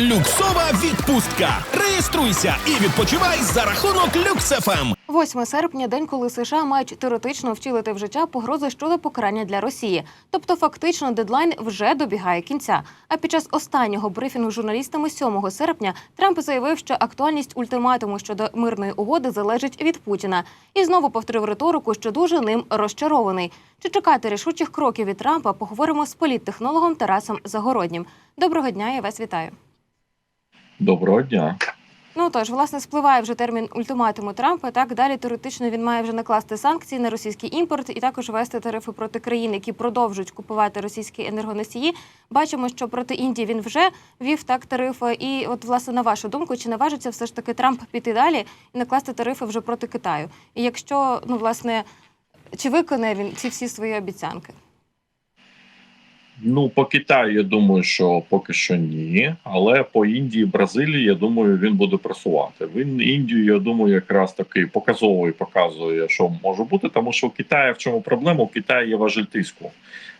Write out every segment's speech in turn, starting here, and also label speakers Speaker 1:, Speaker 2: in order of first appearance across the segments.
Speaker 1: Люксова відпустка. Реєструйся і відпочивай за рахунок Люксефем.
Speaker 2: 8 серпня день, коли США мають теоретично втілити в життя погрози щодо покарання для Росії. Тобто, фактично, дедлайн вже добігає кінця. А під час останнього брифінгу з журналістами 7 серпня Трамп заявив, що актуальність ультиматуму щодо мирної угоди залежить від Путіна, і знову повторив риторику, що дуже ним розчарований. Чи чекати рішучих кроків від Трампа? Поговоримо з політтехнологом Тарасом Загороднім. Доброго дня, я вас вітаю.
Speaker 3: Доброго дня.
Speaker 2: Ну тож, власне, спливає вже термін ультиматуму Трампа. Так далі теоретично він має вже накласти санкції на російський імпорт і також ввести тарифи проти країн, які продовжують купувати російські енергоносії. Бачимо, що проти Індії він вже вів так тарифи. І, от, власне, на вашу думку, чи наважиться все ж таки Трамп піти далі і накласти тарифи вже проти Китаю? І якщо ну власне чи виконає він ці всі свої обіцянки?
Speaker 3: Ну, по Китаю, я думаю, що поки що ні. Але по Індії, Бразилії, я думаю, він буде просувати. Він Індію, я думаю, якраз такий показовий показує, що може бути, тому що у Китаї в чому проблема? У Китаї є важель тиску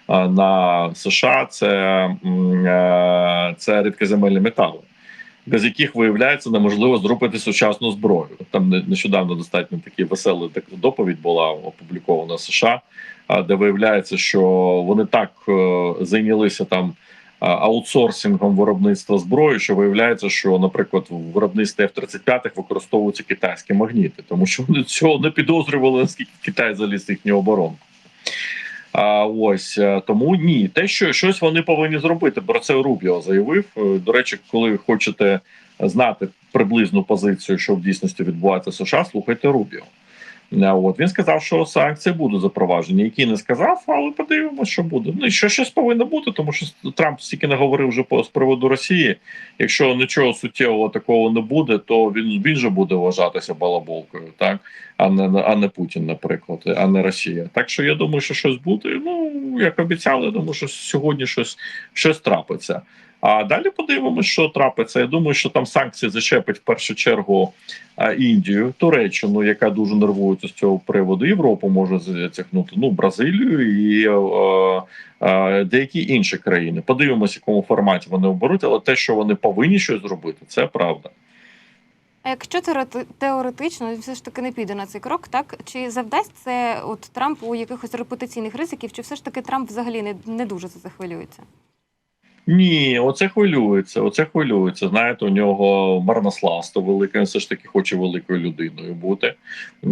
Speaker 3: на США. Це, е, це рідкоземельні метали. Без яких виявляється неможливо зробити сучасну зброю. Там не- нещодавно достатньо такий веселий так- доповідь була опублікована США, де виявляється, що вони так е, зайнялися там аутсорсингом виробництва зброї, що виявляється, що, наприклад, в виробництві F-35 використовуються китайські магніти, тому що вони цього не підозрювали, наскільки Китай заліз їхню оборонку. А ось е, тому ні, те, що щось вони повинні зробити. Про це Рубіо заявив. Е, До речі, коли хочете знати приблизну позицію, що в дійсності відбувається в США, слухайте Рубіо. От він сказав, що санкції будуть запроваджені, які не сказав, але подивимося, що буде. Ну і що щось повинно бути, тому що Трамп стільки не говорив вже по з приводу Росії. Якщо нічого суттєвого такого не буде, то він він же буде вважатися балаболкою, так а не а не Путін, наприклад, а не Росія. Так що я думаю, що щось буде. Ну як обіцяли, я думаю, що сьогодні щось щось трапиться. А далі подивимося, що трапиться. Я думаю, що там санкції зачепить в першу чергу Індію, Туреччину, яка дуже нервується з цього приводу. Європу може затягнути. Ну Бразилію і е, е, деякі інші країни. Подивимося, якому форматі вони оберуть, але те, що вони повинні щось зробити, це правда.
Speaker 2: А якщо теорети- теоретично все ж таки не піде на цей крок, так чи завдасть це от Трампу якихось репутаційних ризиків, чи все ж таки Трамп взагалі не, не дуже за це хвилюється?
Speaker 3: Ні, оце хвилюється. Оце хвилюється. Знаєте, у нього марнославство велике. Він все ж таки хоче великою людиною бути.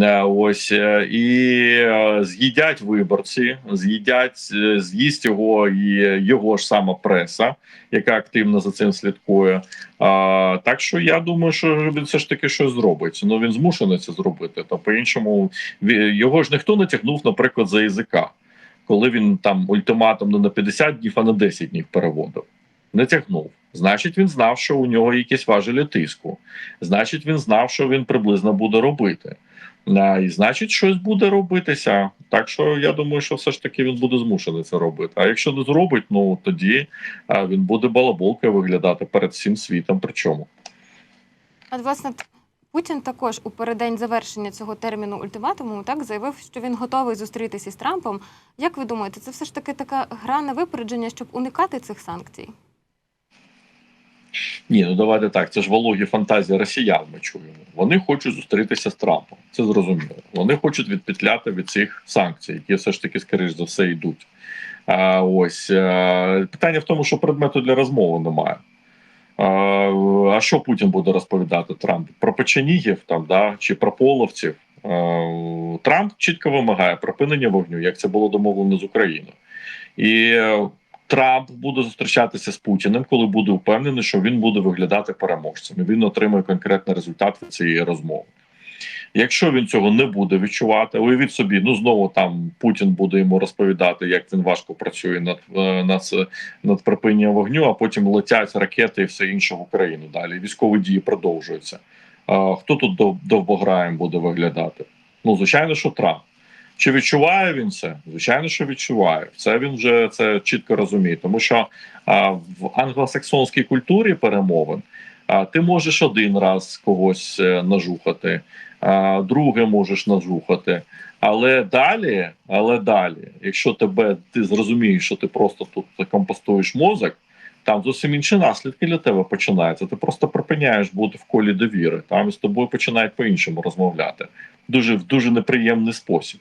Speaker 3: Е, Ось е, і е, з'їдять виборці, з'їдять, з'їсть його і його ж сама преса, яка активно за цим слідкує. А, так що я думаю, що він все ж таки щось зробить. Ну він змушений це зробити. Та по-іншому ві- його ж ніхто не тягнув, наприклад, за язика коли він там ультиматум не на 50 днів, а на 10 днів переводив. Не тягнув. Значить, він знав, що у нього якісь важелі тиску. Значить, він знав, що він приблизно буде робити. І значить, щось буде робитися. Так що я думаю, що все ж таки він буде змушений це робити. А якщо не зробить, ну тоді він буде балаболкою виглядати перед всім світом. Причому
Speaker 2: От, власне, Путін також у переддень завершення цього терміну ультиматуму так заявив, що він готовий зустрітися з Трампом. Як ви думаєте, це все ж таки така гра на випередження, щоб уникати цих санкцій?
Speaker 3: Ні, ну давайте так. Це ж вологі фантазії росіян. Ми чуємо. Вони хочуть зустрітися з Трампом. Це зрозуміло. Вони хочуть відпетляти від цих санкцій, які все ж таки, скоріш за все, йдуть. А, ось а, питання в тому, що предмету для розмови немає. А, що Путін буде розповідати Трамп? Про печенігів там да чи про половців? Трамп чітко вимагає припинення вогню, як це було домовлено з Україною. І Трамп буде зустрічатися з Путіним, коли буде впевнений, що він буде виглядати переможцем. І Він отримує конкретний результат цієї розмови. Якщо він цього не буде відчувати, уявіть собі, ну знову там Путін буде йому розповідати, як він важко працює над е, над, над припиненням вогню, а потім летять ракети і все інше в Україну. Далі військові дії продовжуються. Хто тут дов- довбограєм буде виглядати? Ну звичайно, що Трамп. Чи відчуває він це? Звичайно, що відчуває. Це він вже це чітко розуміє, тому що а, в англосаксонській культурі перемовин а, ти можеш один раз когось е, нажухати, друге можеш нажухати. Але далі, але далі, якщо тебе ти зрозумієш, що ти просто тут компостуєш мозок, там зовсім інші наслідки для тебе починаються. Ти просто припиняєш бути в колі довіри. Там з тобою починають по-іншому розмовляти. Дуже в дуже неприємний спосіб.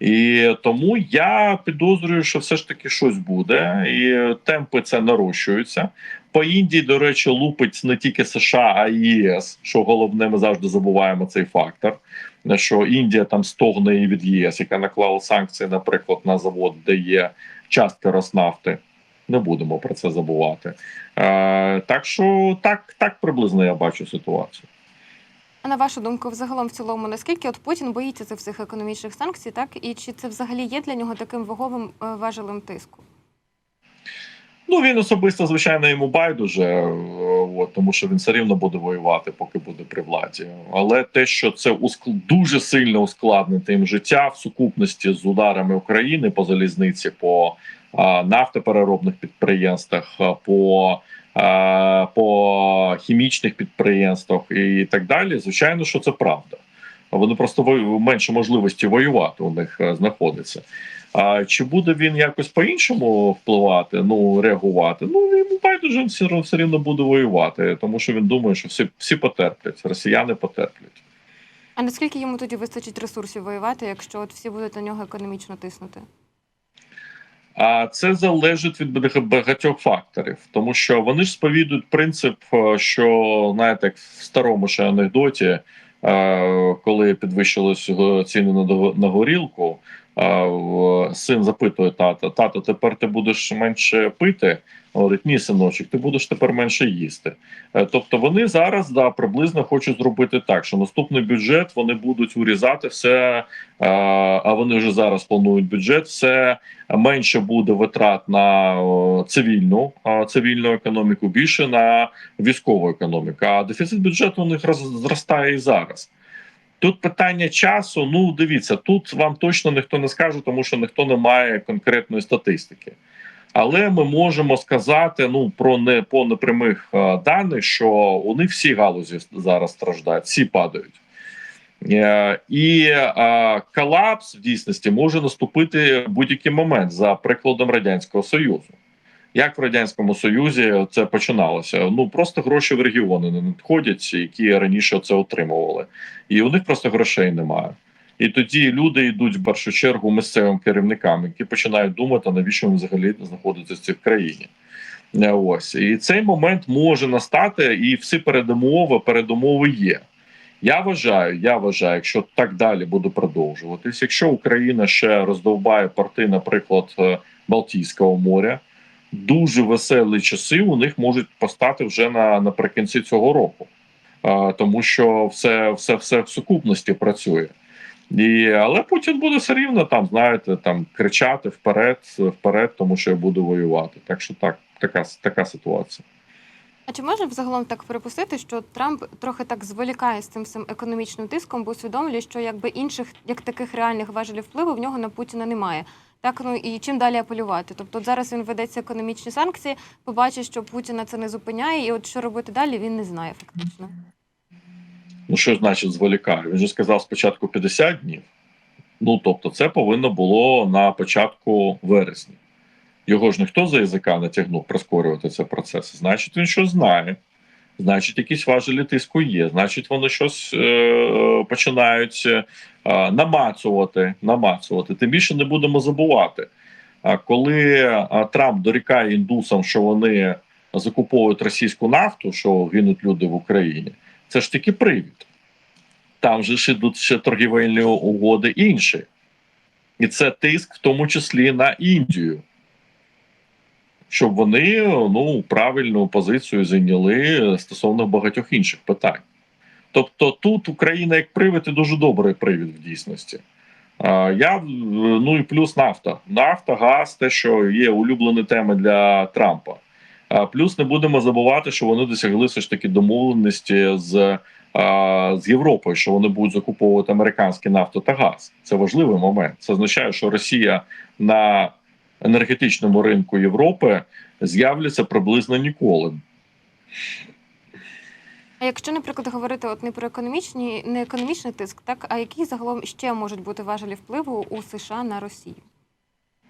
Speaker 3: І тому я підозрюю, що все ж таки щось буде, і темпи це нарощуються. По Індії, до речі, лупить не тільки США, а й ЄС. Що головне, ми завжди забуваємо цей фактор. Що Індія там стогне і від ЄС, яка наклала санкції, наприклад, на завод, де є частка Роснафти. Не будемо про це забувати. Е, так що так, так приблизно я бачу ситуацію.
Speaker 2: А на вашу думку, взагалом в цілому, наскільки от Путін боїться цих всіх економічних санкцій, так і чи це взагалі є для нього таким ваговим е, важелем тиску?
Speaker 3: Ну він особисто, звичайно, йому байдуже, е, от, тому що він все рівно буде воювати, поки буде при владі. Але те, що це уск... дуже сильно ускладнить їм життя в сукупності з ударами України по залізниці, по а, нафтопереробних підприємствах, по, а, по хімічних підприємствах і так далі. Звичайно, що це правда. Вони просто менше можливості воювати у них е, знаходиться. А чи буде він якось по-іншому впливати, ну реагувати? Ну йому байдуже все, все рівно буде воювати, тому що він думає, що всі, всі потерплять, росіяни потерплять.
Speaker 2: А наскільки йому тоді вистачить ресурсів воювати, якщо от всі будуть на нього економічно тиснути?
Speaker 3: А це залежить від багатьох- факторів, тому що вони ж сповідують принцип, е, що знаєте, як в старому ще анекдоті, е, коли підвищились ціни на горілку, син запитує тата: тато, тепер ти будеш менше пити? Говорить, ні, синочок, ти будеш тепер менше їсти. Е, Тобто вони зараз да приблизно хочуть зробити так, що наступний бюджет вони будуть урізати все, е, а вони вже зараз планують бюджет, все менше буде витрат на цивільну цивільну економіку, більше на військову економіку. А дефіцит бюджету у них зростає і зараз. Тут питання часу. Ну, дивіться, тут вам точно ніхто не скаже, тому що ніхто не має конкретної статистики. Але ми можемо сказати ну про не по непрямих е, даних, що них всі галузі зараз страждають, всі падають. Е, І е, колапс в дійсності може наступити в будь-який момент за прикладом радянського союзу. Як в радянському союзі це починалося? Ну просто гроші в регіони не надходять, які раніше це отримували, і у них просто грошей немає. І тоді люди йдуть в першу чергу місцевим керівникам, які починають думати, навіщо вони взагалі знаходяться в країні. Е, Ось і цей момент може настати, і всі передумови передумови є. Я вважаю, я вважаю, якщо так далі буде продовжуватись, якщо Україна ще роздовбає порти, наприклад, е, Балтійського моря, дуже веселі часи у них можуть постати вже на наприкінці цього року, Е, тому що все, все, все в сукупності працює. І, але Путін буде все рівно там, знаєте, там кричати вперед, вперед, тому що я буду воювати. Так що так, така, така ситуація.
Speaker 2: А чи можна взагалом так припустити, що Трамп трохи так зволікає з цим всім економічним тиском, бо усвідомлює, що якби інших як таких реальних важелів впливу в нього на Путіна немає. Так ну і чим далі апелювати? Тобто зараз він ведеться економічні санкції, побачить, що Путіна це не зупиняє, і от що робити далі, він не знає фактично.
Speaker 3: Ну, що значить зволікає? Він же сказав спочатку 50 днів. Ну тобто, це повинно було на початку вересня. Його ж ніхто за язика не тягнув прискорювати цей процес. Значить, він щось знає. Значить, якісь важелі тиску є. Значить, вони щось е- починають е- намацувати. намацувати. Тим більше не будемо забувати. А коли Трамп дорікає індусам, що вони закуповують російську нафту, що гинуть люди в Україні, це ж тільки привід. Там же ж ідуть ще торгівельні угоди інші. І це тиск, в тому числі на Індію, щоб вони ну, правильну позицію зайняли стосовно багатьох інших питань. Тобто тут Україна як привід і дуже добрий привід в дійсності. Я ну і плюс нафта. Нафта, газ, те, що є улюблені теми для Трампа. Плюс не будемо забувати, що вони досягли все ж таки домовленості з, з Європою, що вони будуть закуповувати американський нафту та газ. Це важливий момент. Це означає, що Росія на енергетичному ринку Європи з'являться приблизно ніколи.
Speaker 2: А якщо, наприклад, говорити от не про економічні, не економічний тиск, так а які загалом ще можуть бути важелі впливу у США на Росію?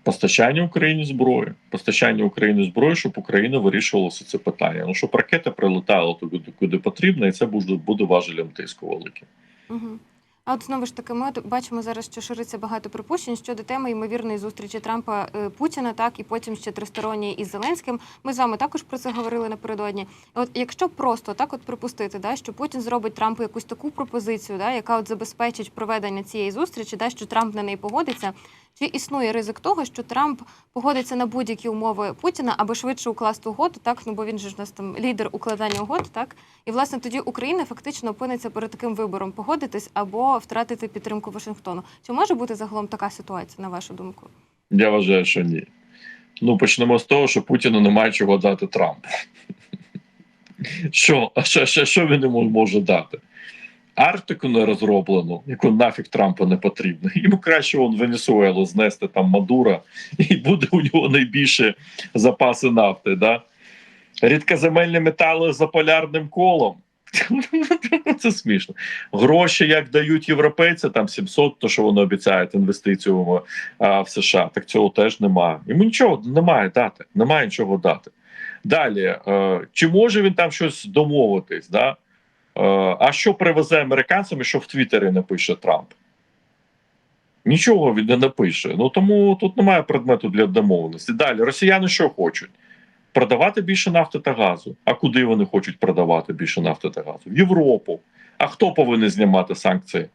Speaker 3: Постачання Україні зброї, постачання Україні зброї, щоб Україна вирішувала це питання. Ну щоб ракета прилетала туди, куди потрібно, і це буде, буде важелем тиску великим.
Speaker 2: Угу. А от знову ж таки, ми бачимо зараз, що шириться багато припущень щодо теми ймовірної зустрічі Трампа е, Путіна, так і потім ще тристоронньої із Зеленським. Ми з вами також про це говорили напередодні. От якщо просто так, от припустити, да, що Путін зробить Трампу якусь таку пропозицію, да, яка от забезпечить проведення цієї зустрічі, да, що Трамп на неї погодиться. Чи існує ризик того, що Трамп погодиться на будь-які умови Путіна, аби швидше укласти угоду, так ну бо він же ж у нас там лідер укладання угод, так і власне тоді Україна фактично опиниться перед таким вибором погодитись або втратити підтримку Вашингтону. Чи може бути загалом така ситуація, на вашу думку?
Speaker 3: Я вважаю, що ні. Ну почнемо з того, що Путіну немає чого дати Трампу. Що, що, що, що він йому може дати? Арктику не розроблену, яку нафіг Трампу не потрібно. Йому краще вон Венесуелу знести там Мадура, і буде у нього найбільше запаси нафти. Да? Рідкоземельні метали за полярним колом. Це смішно. Гроші, як дають європейці, там 700, то що вони обіцяють інвестицію в, США. Так цього теж немає. Йому нічого немає дати. Немає нічого дати. Далі, е, чи може він там щось домовитись? Да? Е, а що привезе американцям, що в Твіттері напише Трамп? Нічого він не напише. Ну тому тут немає предмету для домовленості. Далі, росіяни що хочуть? Продавати більше нафти та газу. А куди вони хочуть продавати більше нафти та газу? В Європу. А хто повинен знімати санкції?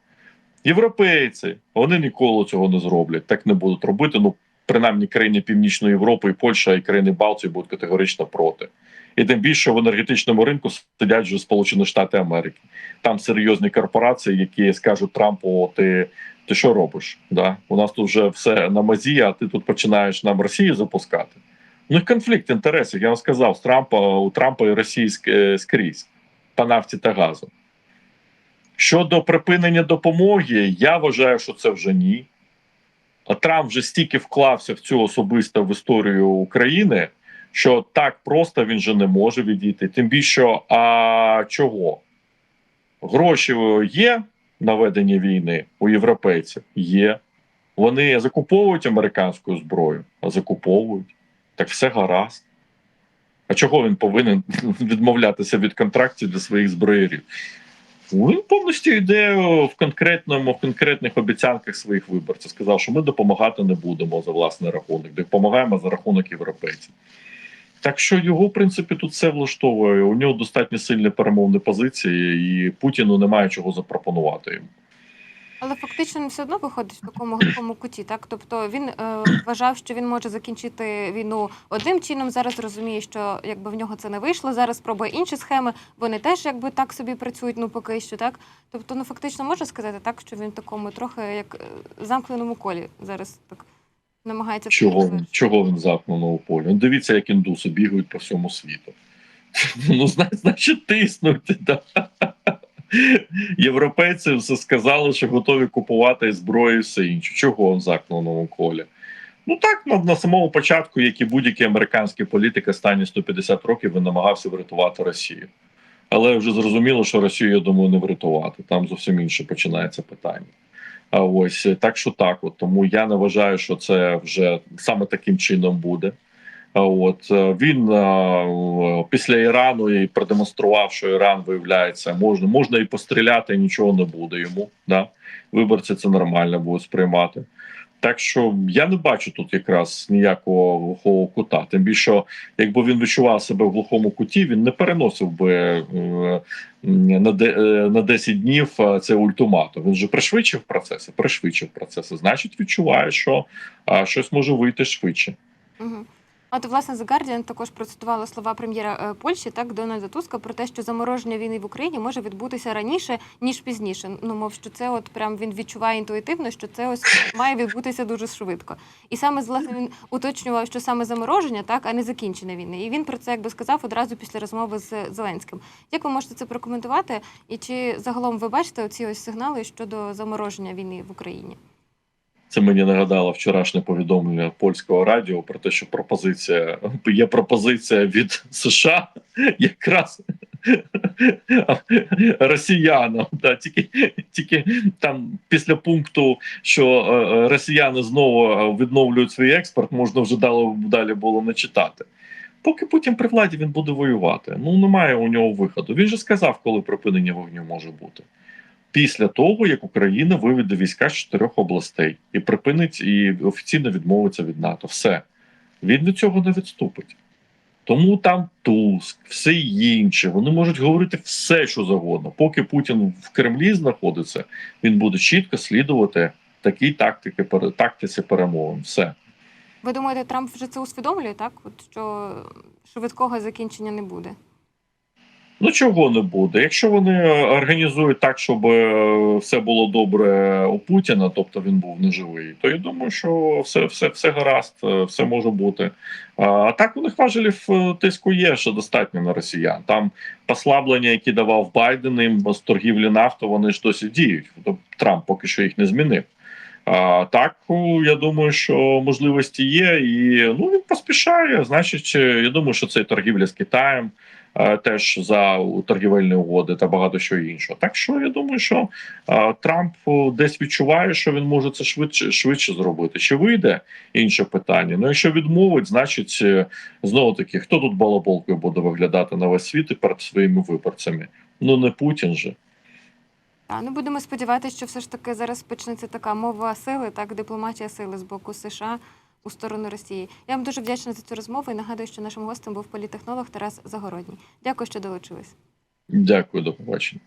Speaker 3: Європейці. Вони ніколи цього не зроблять. Так не будуть робити. Ну, принаймні, країни Північної Європи, і Польща і країни Балтії будуть категорично проти. І тим більше в енергетичному ринку сидять вже Сполучені Штати Америки. Там серйозні корпорації, які скажуть Трампу: ти, ти що робиш? Да? У нас тут вже все на мазі, а ти тут починаєш нам Росію запускати. Ну, конфлікт інтересів, я вам сказав, з Трампа у Трампа і Росії скрізь по нафті та газу. Щодо припинення допомоги, я вважаю, що це вже ні. А Трамп вже стільки вклався в цю особисто в історію України, що так просто він же не може відійти. Тим більше, а чого? Гроші є на ведення війни у європейців? Є. Вони закуповують американську зброю, а закуповують. Так все гаразд. А чого він повинен відмовлятися від контрактів для своїх зброєрів? Він повністю йде в конкретному, в конкретних обіцянках своїх виборців. Сказав, що ми допомагати не будемо за власний рахунок, допомагаємо за рахунок європейців. Так що його, в принципі, тут все влаштовує. У нього достатньо сильні перемовні позиції, і Путіну немає чого запропонувати йому.
Speaker 2: Але фактично він все одно виходить в такому глухому куті, так тобто він е, вважав, що він може закінчити війну одним чином. Зараз розуміє, що якби в нього це не вийшло. Зараз пробує інші схеми. Вони теж якби так собі працюють. Ну поки що, так тобто, ну фактично можна сказати так, що він в такому трохи як е, замкненому колі зараз так намагається
Speaker 3: Чого він, чого він замкнув у полі? Ну, дивіться, як індуси бігають по всьому світу. Ну, значить, тиснуть. Да. Європейці все сказали, що готові купувати зброю і все інше. Чого він замкненому колі? Ну так, на, на самому початку, як і будь-який американський політик останні 150 років він намагався врятувати Росію. Але вже зрозуміло, що Росію, я думаю, не врятувати. Там зовсім інше починається питання. Ось так, що так, от тому я не вважаю, що це вже саме таким чином буде. От е, він е, після Ірану і продемонстрував, що Іран виявляється, можна можна і постріляти, нічого не буде йому. Да? Виборці це нормально будуть сприймати. Так що я не бачу тут якраз ніякого глухого кута. Тим більше, якби він відчував себе в глухому куті, він не переносив би е, на де, е, на 10 днів е, це ультиматум. Він же пришвидшив процеси, пришвидшив процеси. Значить, відчуває, що щось може вийти швидше.
Speaker 2: Угу. От, власне, The Guardian також процитувала слова прем'єра е, Польщі, так Дональда Туска, про те, що замороження війни в Україні може відбутися раніше ніж пізніше. Ну, мов що це, от прям він відчуває інтуїтивно, що це ось має відбутися дуже швидко. І саме власне він уточнював, що саме замороження, так, а не закінчення війни. І він про це якби сказав одразу після розмови з Зеленським. Як ви можете це прокоментувати? І чи загалом ви бачите оці ось сигнали щодо замороження війни в Україні?
Speaker 3: Це мені нагадало вчорашнє повідомлення польського радіо про те, що пропозиція є пропозиція від США якраз росіянам. Да, тільки, тільки там після пункту, що е, е, росіяни знову е, відновлюють свій експорт, можна вже далі, далі було не читати. Поки Путін при владі він буде воювати. Ну немає у нього виходу. Він же сказав, коли припинення вогню може бути. Після того, як Україна виведе війська з чотирьох областей і припинить і офіційно відмовиться від НАТО. Все. Він від цього не відступить. Тому там Туск, все інші, вони можуть говорити все, що завгодно. Поки Путін в Кремлі знаходиться, він буде чітко слідувати такій тактики, тактиці перемовин. Все.
Speaker 2: Ви думаєте, Трамп вже це усвідомлює, так? От що швидкого закінчення не буде?
Speaker 3: Ну чого не буде? Якщо вони організують так, щоб е, все було добре у Путіна, тобто він був неживий, то я думаю, що все, все, все гаразд, е, все може бути. А, так у них важелів е, тиску є, що достатньо на росіян. Там послаблення, які давав Байден їм з торгівлі нафту, вони ж досі діють. Тобто Трамп поки що їх не змінив. А, так, я думаю, що можливості є, і ну він поспішає. Значить, е, я думаю, що це торгівля з Китаєм е, теж за торгівельні угоди та багато що іншого. Так що я думаю, що е, Трамп десь відчуває, що він може це швидше швидше зробити. Чи вийде інше питання? Ну якщо відмовить, значить е, знову таки, хто тут балаболкою буде виглядати на весь світ і перед своїми виборцями? Ну не Путін же.
Speaker 2: А ну будемо сподіватися, що все ж таки зараз почнеться така мова сили, так дипломатія сили з боку США у сторону Росії. Я вам дуже вдячна за цю розмову і нагадую, що нашим гостем був політехнолог Тарас Загородній. Дякую, що долучились.
Speaker 3: Дякую, до побачення.